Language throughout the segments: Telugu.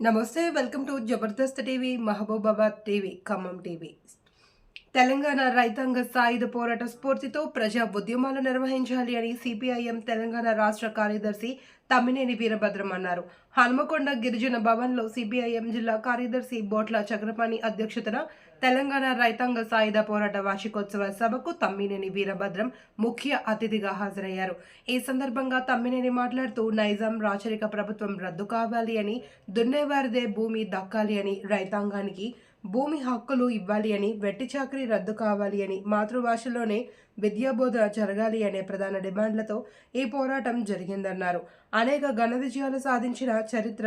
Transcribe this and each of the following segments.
నమస్తే welcome to Jabardasth TV Mahabubabad TV Khammam TV. Telangana రైతాంగ సాయుధ పోరాట స్ఫూర్తితో ప్రజా ఉద్యమాలు నిర్వహించాలి అని సిపిఐఎం తెలంగాణ రాష్ట్ర కార్యదర్శి తమ్మినేని వీరభద్రం అన్నారు. హనుమకొండ గిరిజన భవన్లో సిపిఐఎం జిల్లా కార్యదర్శి బోట్ల చక్రపాణి అధ్యక్షతన తెలంగాణ రైతాంగ సాయుధ పోరాట వార్షికోత్సవ సభకు తమ్మినేని వీరభద్రం ముఖ్య అతిథిగా హాజరయ్యారు. ఈ సందర్భంగా తమ్మినేని మాట్లాడుతూ నైజాం రాచరిక ప్రభుత్వం రద్దు కావాలి అని దున్నేవారిదే భూమి దక్కాలి అని రైతాంగానికి భూమి హక్కులు ఇవ్వాలి అని వెట్టి చాకరీ రద్దు కావాలి అని మాతృభాషలోనే విద్యాబోధన జరగాలి అనే ప్రధాన డిమాండ్లతో ఈ పోరాటం జరిగిందన్నారు. అనేక ఘన విజయాలు సాధించిన చరిత్ర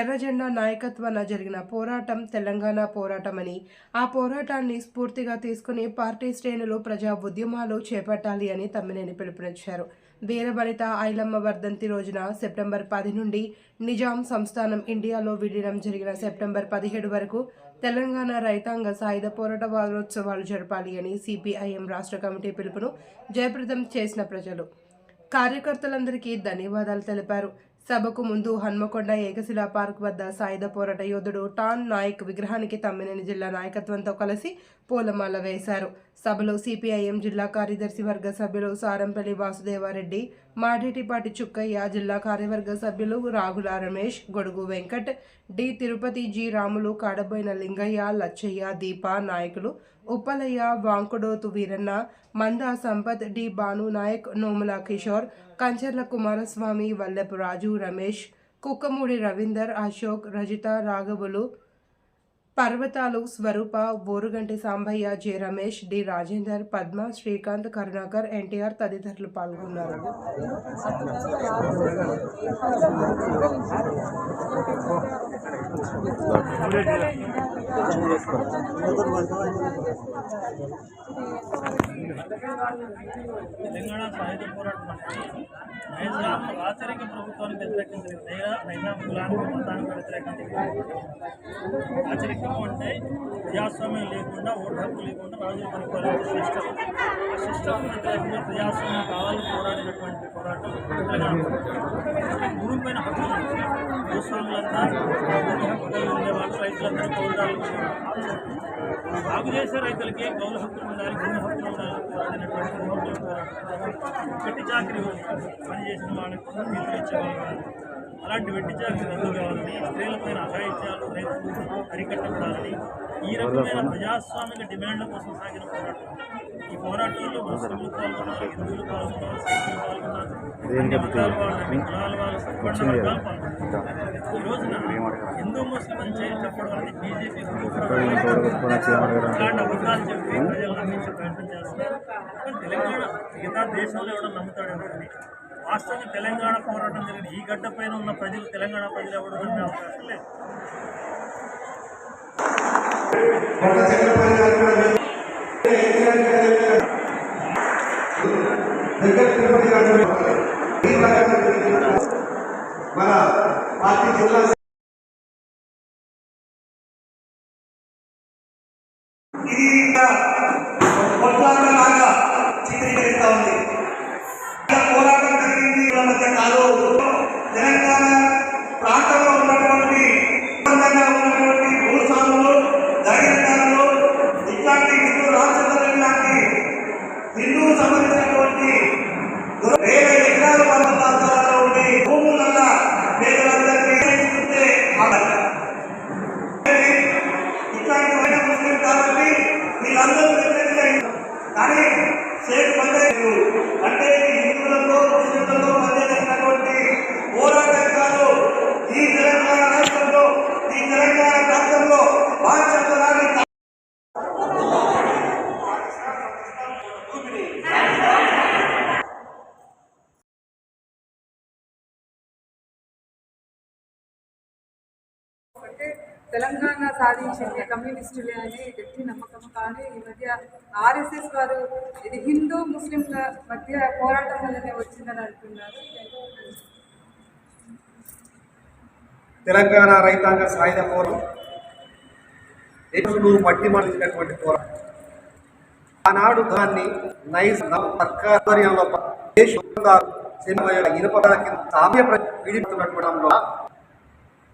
ఎర్రజెండా నాయకత్వాన జరిగిన పోరాటం తెలంగాణ పోరాటమని ఆ పోరాటాన్ని స్ఫూర్తిగా తీసుకుని పార్టీ శ్రేణులు ప్రజా ఉద్యమాలు చేపట్టాలి అని తమ్మినేని పిలుపునిచ్చారు. వీరవనిత ఐలమ్మ వర్ధంతి రోజున సెప్టెంబర్ పది నుండి నిజాం సంస్థానం ఇండియాలో విలీనం జరిగిన సెప్టెంబర్ పదిహేడు వరకు తెలంగాణ రైతాంగ సాయుధ పోరాట వారోత్సవాలు జరపాలి అని సిపిఐఎం రాష్ట్ర కమిటీ పిలుపును జయప్రదం చేసిన ప్రజలు. కార్యకర్తలందరికీ ధన్యవాదాలు తెలిపారు. సభకు ముందు హన్మకొండ ఏకశిలా పార్క్ వద్ద సాయుధ పోరాట యోధుడు టాన్ నాయక్ విగ్రహానికి తమ్మినేని జిల్లా నాయకత్వంతో కలిసి పూలమాల వేశారు. సభలో సిపిఐఎం జిల్లా కార్యదర్శి వర్గ సభ్యులు సారంపల్లి వాసుదేవారెడ్డి మాడేటిపాటి చుక్కయ్య జిల్లా కార్యవర్గ సభ్యులు రాగుల రమేష్ గొడుగు వెంకట్ డి తిరుపతి జి రాములు కాడబోయిన లింగయ్య లచ్చయ్య దీప నాయకులు ఉప్పలయ్య వాంకుడోతు వీరన్న మందా సంపత్ డి భాను నాయక్ నోముల కిషోర్ కంచర్ల కుమారస్వామి వల్లెపు రాజు రమేష్ కుక్కమూడి రవీందర్ అశోక్ రజిత రాఘవులు పర్వతాలు స్వరూప బోరుగంటి సాంబయ్య జె. రమేష్ డి. రాజేందర్ పద్మ శ్రీకాంత్ కరుణాకర్ ఎన్టీఆర్ తదితరులు పాల్గొన్నారు. తెలంగాణ సాయుధ పోరాటం అంటే రాచరిక ప్రభుత్వానికి వ్యతిరేకించింది నైజా- కులానికి మతానికి వ్యతిరేకించింది రాచరికం అంటే ప్రజాస్వామ్యం లేకుండా ఓటు హక్కు లేకుండా రాజులు పరిపాలించే సిస్టమ్ ఆ సిస్టమ్ వ్యతిరేకంగా ప్రజాస్వామ్యం కావాలని పోరాడినటువంటి పోరాటం తెలంగాణ పైన హక్కులు ఉన్నాయి. భూస్వాములంతా భూమి హక్కు కలిగి ఉండేవాళ్ళు రైతులందరూ కౌలుదారులు సాగు చేసే రైతులకి. కౌలు హక్కులు ఉండాలి భూమి హక్కులు ఉండాలి. పోరాడినటువంటి చాకరీ పనిచేసిన వాళ్ళకి కూడా ఇచ్చేవాళ్ళు అలాంటి వెట్టి చాకరీ రద్దు కావాలని స్త్రీలపైన అఘాయిత్యాలు రైతులు అరికట్టబడాలని ఈ రకమైన ప్రజాస్వామిక డిమాండ్ల కోసం సాగిన పోరాటం. ఈ పోరాటంలో ముస్లింలు పాల్గొన్నారు హిందువులు పాల్గొన్నారు పాల్గొన్నారు అన్ని వాళ్ళు అన్ని కులాల వాళ్ళు సంపన్న వర్గాలు పాల్గొన్నారు ఈ రోజున హిందూ ముస్లిం అని చెప్పి చెప్పడం అనేది బీజేపీ ఇలాంటి అబద్ధాలు చెప్పి ప్రజలు నమ్మించే ప్రయత్నం చేస్తున్నారు. తెలంగాణ మిగతా దేశంలో ఎవడో నమ్ముతాడు ఎవరిని తెలంగాణ పోరాటం జరిగిన ఈ గడ్డ పైన ఉన్న ప్రజలు తెలంగాణ ప్రజలు ఎవరు నమ్మే అవకాశం లేదు. మన పార్టీ జిల్లా ఇది ఇంకా కొట్లాటలాగా చిత్రీకరిస్తా ఉంది ఇక్కడ పోరాటం జరిగింది వీళ్ళ మధ్య కాదు తెలంగాణ ప్రాంతంలో ఉన్నటువంటి సంబంధంగా ఉన్నటువంటి భూస్వాములు జాగీరదారులు ఇట్లాంటి హిందూ రామచంద్ర లాంటి హిందువుకు సంబంధించినటువంటి వేల ఎకరాల వంద ప్రాంతాలలో ఉండి భూములల్ల పేదలందరికీ ఇస్తుంటే ఇట్లాంటి వైన ముస్లిం కాబట్టి వీళ్ళందరూ వ్యతిరేకంగా కానీ షేక్ పంచాయతీలు తెలంగాణ సాధించింది. కమ్యూనిస్టులే అని గట్టి నమ్మకం. కానీ ఈ మధ్య ఆర్ఎస్ఎస్ వారు ఇది హిందూ ముస్లింల మధ్య పోరాటం వల్లనే వచ్చిందని అంటున్నారు. తెలంగాణ రైతాంగ సాయుధ పోరం దేశంలో మట్టి మలిచినటువంటి పోరాటం. ఆనాడు దాన్ని నైస్ సర్కార్యంలో ఆధ్వర్యంలో ఇనుప కింద సామ్య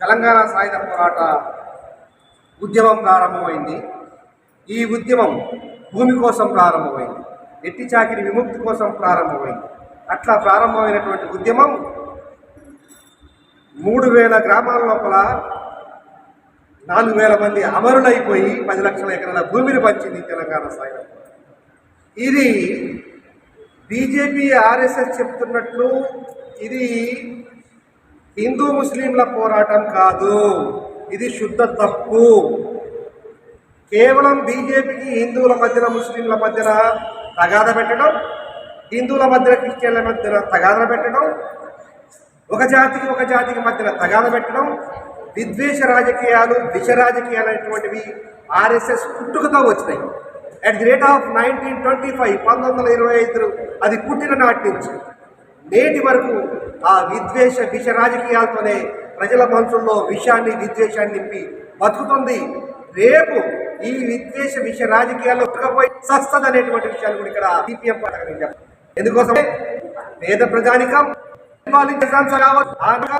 తెలంగాణ సాయుధ పోరాట ఉద్యమం ప్రారంభమైంది. ఈ ఉద్యమం భూమి కోసం ప్రారంభమైంది. ఎట్టి చాకిరి విముక్తి కోసం ప్రారంభమైంది. అట్లా ప్రారంభమైనటువంటి ఉద్యమం మూడు వేల గ్రామాల లోపల నాలుగు వేల మంది అమరులైపోయి పది లక్షల ఎకరాల భూమిని పంచింది తెలంగాణ సాయుధ. ఇది బీజేపీ ఆర్ఎస్ఎస్ చెప్తున్నట్లు ఇది హిందూ ముస్లింల పోరాటం కాదు. ఇది శుద్ధ తప్పు. కేవలం బీజేపీకి హిందువుల మధ్యన ముస్లింల మధ్యన తగాద పెట్టడం హిందువుల మధ్యన క్రిస్టియన్ల మధ్యన తగాద పెట్టడం ఒక జాతికి ఒక జాతికి మధ్యన తగాద పెట్టడం విద్వేష రాజకీయాలు విష రాజకీయాలు అనేటువంటివి ఆర్ఎస్ఎస్ పుట్టుకతో వచ్చినాయి. At the rate of nineteen twenty five పంతొమ్మిది వందల ఇరవై ఐదు అది పుట్టిన నాటి నుంచి. నేటి వరకు ఆ విద్వేష విష రాజకీయాలతోనే ప్రజల మనసుల్లో విషాన్ని విద్వేషాన్ని నింపి బతుకుతుంది. రేపు ఈ విద్వేష విష రాజకీయాల్లో ఉట్టుకపోయి సస్తది అనేటువంటి విషయాలు కూడా ఇక్కడ సిపిఎం పార్టీ ఎందుకోసం పేద ప్రజానికం వాళ్ళు నిజాంస కావచ్చు. ఆనగా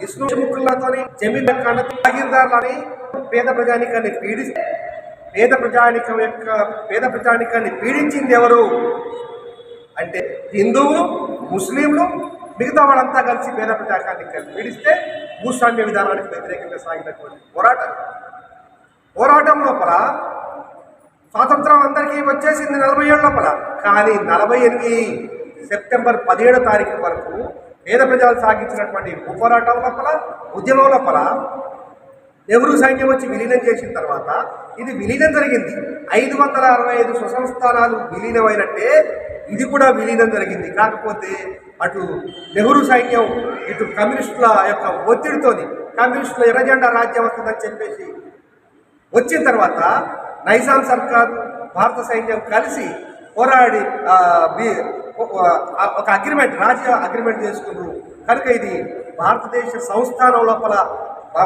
విష్ణు జమీన్ జాగీర్దారులని పేద ప్రజానికాన్ని పీడిస్తే పేద ప్రజానికం యొక్క పేద ప్రజానికాన్ని పీడించింది ఎవరు? అంటే హిందువులు ముస్లింలు మిగతా వాళ్ళంతా కలిసి పేద ప్రజాకాన్ని కలిసి పీడిస్తే భూస్వామ్య విధానానికి వ్యతిరేకంగా సాగినటువంటి పోరాటం. పోరాటం లోపల స్వాతంత్రం అందరికీ వచ్చేసింది నలభై ఏడు లోపల. కానీ నలభై ఎనిమిది సెప్టెంబర్ పదిహేడో తారీఖు వరకు పేద ప్రజలు సాగించినటువంటి భూ పోరాటం లోపల ఉద్యమం లోపల నెహ్రూ సైన్యం వచ్చి విలీనం చేసిన తర్వాత ఇది విలీనం జరిగింది. ఐదు వందల అరవై ఐదు స్వసంస్థానాలు విలీనమైనట్టే ఇది కూడా విలీనం జరిగింది. కాకపోతే అటు నెహ్రూ సైన్యం ఇటు కమ్యూనిస్టుల యొక్క ఒత్తిడితోని కమ్యూనిస్టుల ఎర్రజెండా రాజ్యం వస్తుందని చెప్పేసి వచ్చిన తర్వాత నైజాం సర్కార్ భారత సైన్యం కలిసి పోరాడి ఒక అగ్రిమెంట్ రాజ్య అగ్రిమెంట్ చేసుకున్నారు కనుక ఇది భారతదేశ సంస్థానం లోపల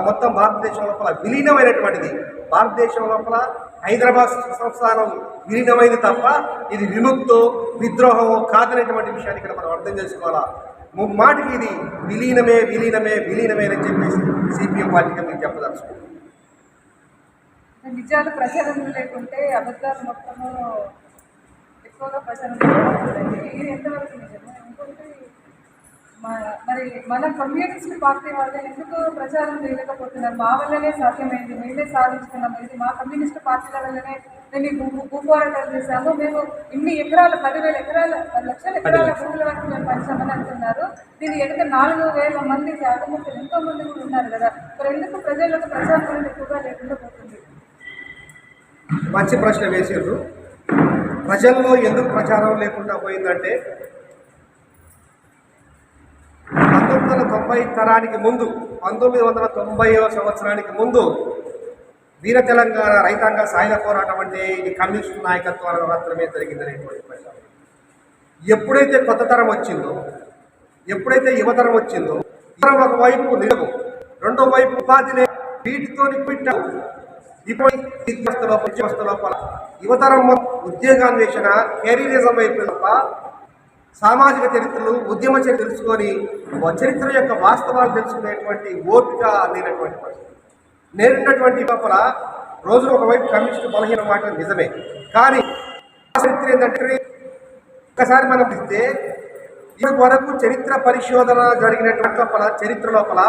మొత్తం భారతదేశం లోపల విలీనమైనటువంటిది. భారతదేశం లోపల హైదరాబాద్ సంస్థానం విలీనమైంది తప్ప ఇది విముక్తో విద్రోహమో కాదనేటువంటి విషయాన్ని ఇక్కడ మనం అర్థం చేసుకోవాలా? మాటికి ఇది విలీనమే విలీనమే విలీనమే అని చెప్పేసి సిపిఎం పార్టీగా మీకు చెప్పదలుచుకుంటున్నాను నిజాలు ప్రచారం లేకుంటే అబద్ధాలు మొత్తము ఎక్కువగా ప్రచారం ఎంతవరకు నిజమే? ఇంకోటి మరి మన కమ్యూనిస్ట్ పార్టీ వాళ్ళే ఎందుకు ప్రచారం చేయలేకపోతున్నారు? మా వల్లనే సాధ్యమైంది మేమే సాధించుకున్నాం. ఇది మా కమ్యూనిస్ట్ పార్టీల వల్లనే మేము ఈ భూ భూ పోరాటాలు చేశాము. మేము ఇన్ని ఎకరాల పదివేల ఎకరాల పది లక్షల ఎకరాల భూముల వరకు మేము పంచామని అంటున్నారు. దీని ఎదుట నాలుగు వేల మంది జాతముఖులు ఎంతో మంది కూడా ఉన్నారు కదా. మరి ఎందుకు ప్రజలకు ప్రచారం అనేది ఎక్కువగా లేకుండా పోతుంది? మంచి ప్రశ్న వేసారు ప్రజల్లో ఎందుకు ప్రచారం లేకుండా పోయిందంటే పంతొమ్మిది వందల తొంభై తరానికి ముందు పంతొమ్మిది వందల తొంభైవ సంవత్సరానికి ముందు వీర తెలంగాణ రైతాంగ సాయుధ పోరాటం అంటే ఇది కమ్యూనిస్టు నాయకత్వాల మాత్రమే జరిగిందనేటువంటి ప్రశ్న ఎప్పుడైతే కొత్త తరం వచ్చిందో ఎప్పుడైతే యువతరం వచ్చిందో తరం ఒకవైపు నిలవు రెండో వైపు ఉపాధిని వీటితో పెట్టాం ఇప్పుడు విద్యావస్థ లోపల యువతరం ఉద్యోగాన్వేషణ కెరీరిజం వైపు తప్ప సామాజిక చరిత్రలు ఉద్యమ చరిత్ర తెలుసుకొని చరిత్ర యొక్క వాస్తవాలు తెలుసుకునేటువంటి ఓపిక లేనటువంటి పరిస్థితి. నేరున్నటువంటి లోపల రోజు ఒకవైపు కమ్యూనిస్టు బలహీన మాట నిజమే. కానీ చరిత్ర ఏంటంటే ఒకసారి మనం ఇస్తే ఇప్పటి వరకు చరిత్ర పరిశోధన జరిగినటువంటి లోపల చరిత్ర లోపల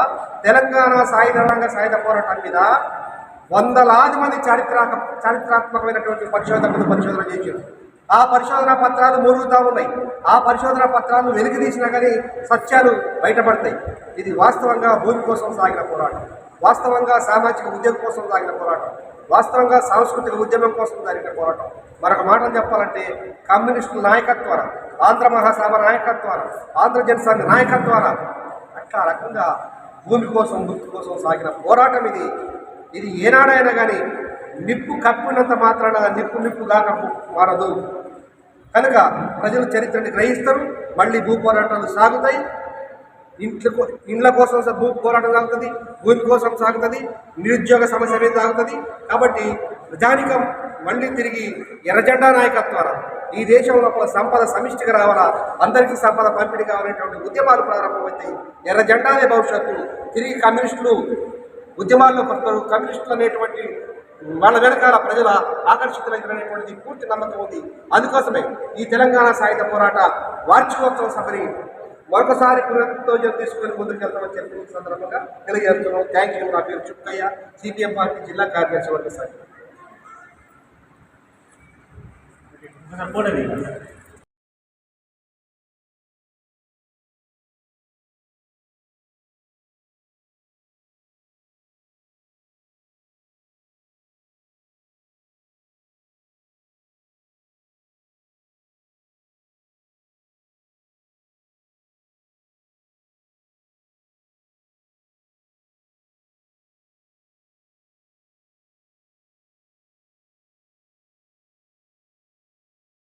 తెలంగాణ సాయుధ రంగ సాయుధ పోరాటం మీద వందలాది మంది చారిత్రాక చారిత్రాత్మకమైనటువంటి పరిశోధన పరిశోధన చేశారు. ఆ పరిశోధన పత్రాలు మూలుగుతూ ఉన్నాయి. ఆ పరిశోధన పత్రాలు వెలికి తీసినా కానీ సత్యాలు బయటపడతాయి. ఇది వాస్తవంగా భూమి కోసం సాగిన పోరాటం. వాస్తవంగా సామాజిక ఉద్యోగం కోసం సాగిన పోరాటం. వాస్తవంగా సాంస్కృతిక ఉద్యమం కోసం జరిగిన పోరాటం. మరొక మాటలు చెప్పాలంటే కమ్యూనిస్టుల నాయకత్వాన ఆంధ్ర మహాసభ నాయకత్వాన ఆంధ్ర జనసంఘ నాయకత్వాన అట్లా రకంగా భూమి కోసం గుర్తు కోసం సాగిన పోరాటం ఇది. ఇది ఏనాడైనా కానీ నిప్పు కప్పినంత మాత్రాన నిప్పు నిప్పుగా కప్పు మారదు. కనుక ప్రజలు చరిత్రని గ్రహిస్తారు. మళ్ళీ భూ పోరాటాలు సాగుతాయి. ఇంట్లో ఇండ్ల కోసం భూ పోరాటం సాగుతుంది. భూమి కోసం సాగుతుంది. నిరుద్యోగ సమస్య అనేది సాగుతుంది. కాబట్టి ప్రజానికం మళ్ళీ తిరిగి ఎర్రజెండా నాయకత్వాల ఈ దేశంలో లోపల సంపద సమిష్టిగా రావాలా అందరికీ సంపద పంపిణీ కావాలనేటువంటి ఉద్యమాలు ప్రారంభమవుతాయి. ఎర్రజెండానే భవిష్యత్తు. తిరిగి కమ్యూనిస్టులు ఉద్యమాల్లో వస్తారు కమ్యూనిస్టులు అనేటువంటి వాళ్ళ వెనకాల ప్రజల ఆకర్షితులైనటువంటిది పూర్తి నమ్మకం ఉంది. అందుకోసమే ఈ తెలంగాణ సాయుధ పోరాట వార్షికోత్సవ సభని మరొకసారి పునరుద్ధోజనం తీసుకొని ముందుకెళ్తామని చెప్పి ఈ సందర్భంగా తెలియజేస్తున్నాం. Thank you. నా పేరు చుక్కయ్య సిపిఎం పార్టీ జిల్లా కార్యదర్శి వర్గ సార్